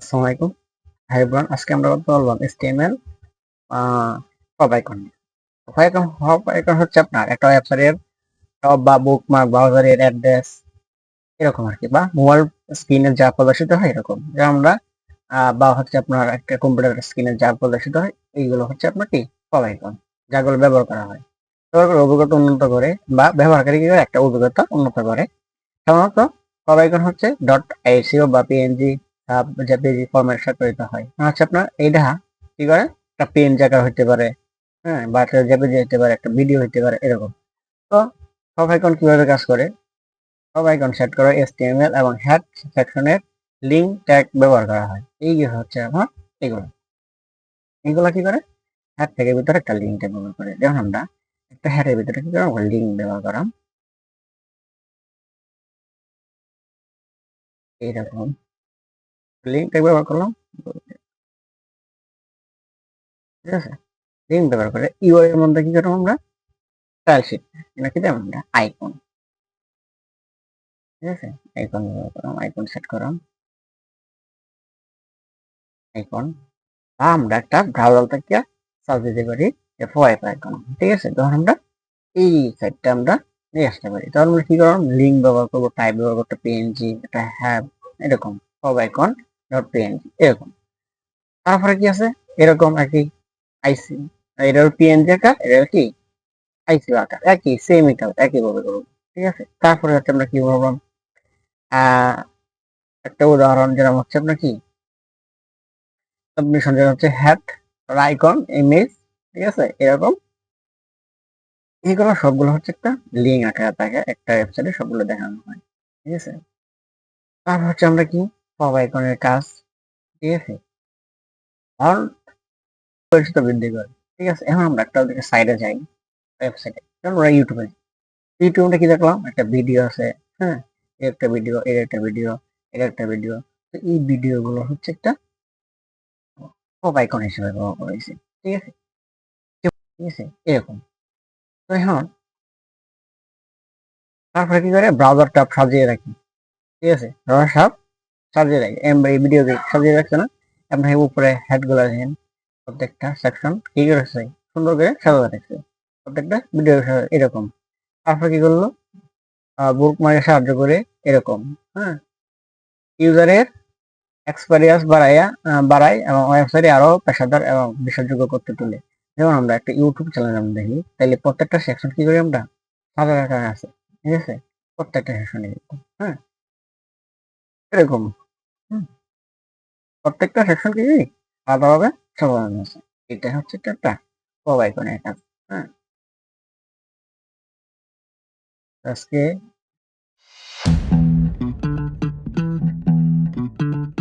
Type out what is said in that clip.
আসসালামু আলাইকুম। হাই আজকে আমরা কথা বলব HTML হব আইকন হব আইকন হব আইকন হচ্ছে আপনার একটা ওয়েবসাইটের টপ বা বুকমার্ক ব্রাউজারের অ্যাড্রেস এরকম আর কি, বা মোবাইল স্ক্রিনে যা প্রদর্শিত হয় এরকম। যে আমরা বা হচ্ছে আপনার একটা কম্পিউটার স্ক্রিনে যা প্রদর্শিত হয়, এইগুলো হচ্ছে আপনার কি হব আইকন যাগুলো ব্যবহার করা হয়। ব্যবহার অভিজ্ঞতা উন্নত করে, বা ব্যবহারকারী একটা অভিজ্ঞতা উন্নত করে। সাধারণত হব আইকন হচ্ছে ডট আইসিও বা পিএনজি জেপিজি ফরম্যাট সংরক্ষিত হয়। হচ্ছে আপনার এইটা কি করে? একটা পেন জায়গা হইতে পারে হ্যাঁ বা জেপিজি হইতে পারে, একটা ভিডিও হইতে পারে, এরকম। তো সব আইকন কীভাবে কাজ করে? সব আইকন সেট করা এসটিএমএল এবং হ্যাড সেকশনের লিঙ্ক ট্যাগ ব্যবহার করা হয়। এই হচ্ছে আমার এগুলো। এগুলো কি করে? হ্যাড ট্যাগের ভিতরে একটা লিঙ্ক ট্যাগ ব্যবহার করে। যেমন আমরা একটা হ্যাডের ভিতরে কি করলাম? লিঙ্ক ব্যবহার করাম এইরকম। লিঙ্ক ব্যবহার করলাম। ঠিক আছে? লিঙ্ক ব্যবহার করে ইউআই এর মধ্যে কি করলাম আমরা? স্টাইল শিট এটা কি আমরা আইকন ঠিক আছে? আইকন ব্যবহার করলাম আইকন সেট করলাম। আইকন আমরা একটা ব্রাউজার থেকে সার্চ দিতে পারি এফওয়াইপ আইকন ঠিক আছে? তখন আমরা এই সাইটটা আমরা নিয়ে আসতে পারি। তখন আমরা কি করলাম? লিঙ্ক ব্যবহার করব টাইপ ব্যবহার করতে পিএনজি একটা হ্যাব এরকম সব আইকন ডট পিএনজি এরকম। তারপরে কি আছে? এরকম একই আইসি এটা পিএনজি আকার এটা কি? আইসি আকার, একই সেম এটা একই ভাবে করব। ঠিক আছে? তারপরে হচ্ছে আমরা কি বললাম একটা উদাহরণ যেরকম হচ্ছে আপনার কি? সাবমিশন যেটা হচ্ছে হ্যাট আইকন ইমেজ ঠিক আছে? এরকম। এইগুলো সবগুলো হচ্ছে একটা লিঙ্ক আকারে থাকে, একটা ওয়েবসাইটে সবগুলো দেখানো হয়। ঠিক আছে? তারপর হচ্ছে আমরা কি? পপ আইকনের কাজ ঠিক আছে আর পরিচিত বৃদ্ধি করে ঠিক আছে? এখন আমরা একটা ওদিকে সাইডে যাই ওয়েবসাইটে আমরা ইউটিউবে ইউটিউবে কি দেখলাম? একটা ভিডিও আছে হ্যাঁ? এর একটা ভিডিও এর একটা ভিডিও এর একটা ভিডিও তো এই ভিডিও গুলো হচ্ছে একটা পপ আইকন হিসেবে ব্যবহার করা হয়েছে, ঠিক আছে? ঠিক আছে? এরকম। তো এখন তারপরে কি করে? ব্রাউজার ট্যাব সাজিয়ে রাখি, ঠিক আছে? ব্রাউজার সাজিয়ে রাখি। আমরা এই ভিডিও সাজিয়ে রাখছে না? এই উপরে হেডগুলো দেখেন। প্রত্যেকটা সেকশন কি করেছে সুন্দর করে সাজাতে রাখছে প্রত্যেকটা ভিডিও এরকম। তারপরে কি করল? বুক মার্কের সাহায্য করে এরকম হ্যাঁ? ইউজারের এক্সপেরিয়েন্স বাড়াইয়া বাড়ায় এবং ওয়েবসাইটে আরও পেশাদার এবং বিশ্বাসযোগ্য করতে তুলে। যেমন আমরা একটা ইউটিউব চ্যানেল আমরা দেখি তাহলে প্রত্যেকটা সেকশন কি করি আমরা? সাদা রাখা আছে, ঠিক আছে? প্রত্যেকটা সেকশনে হ্যাঁ? এরকম। প্রত্যেকটা সেকশন কি আলাদাভাবে সাজানো আছে। এটা হচ্ছে একটা পপ আইকনের হ্যাঁ আজকে